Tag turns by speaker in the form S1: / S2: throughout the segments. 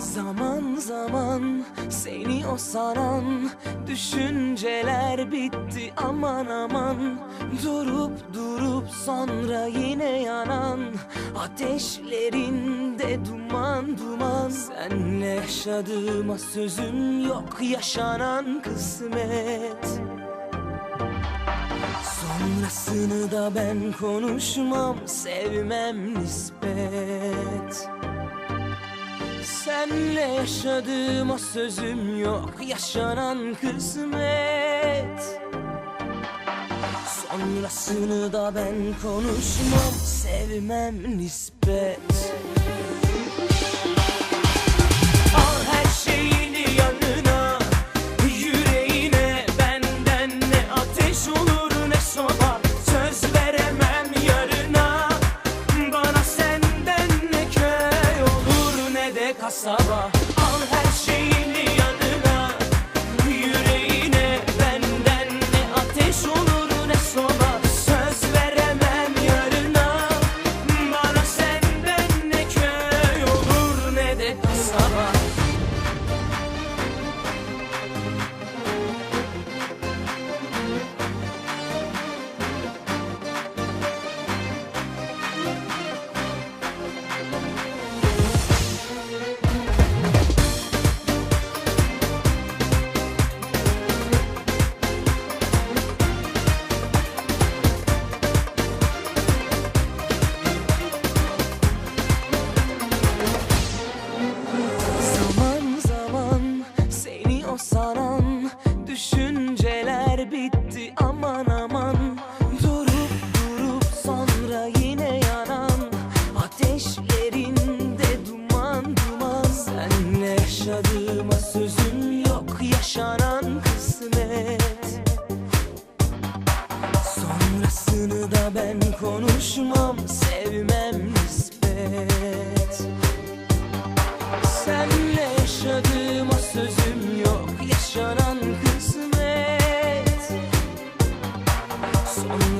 S1: Zaman zaman seni o saran Düşünceler bitti aman aman. Durup durup sonra yine yanan Ateşlerinde duman duman. Senle yaşadığıma sözüm yok yaşanan kısmet. Sonrasını da ben konuşmam sevmem nispet Senle yaşadığıma sözüm yok. Yaşanan kısmet. Sonrasını da ben konuşmam. Sevmem nispet ne Durup durup sonra yine yanan. Ateşlerinde duman duman. Senle yaşadığıma sözüm yok yaşanan kısmet. Sonrasını da ben konuşmam.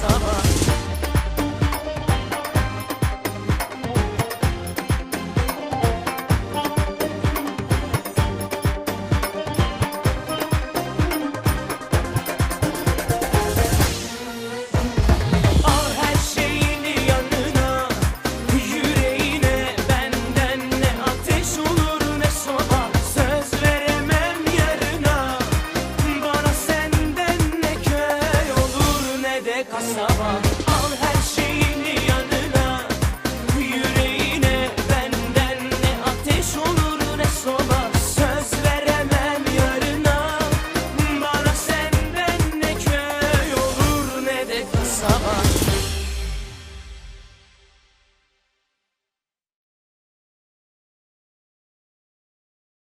S1: sabah zaman. Al her şeyimi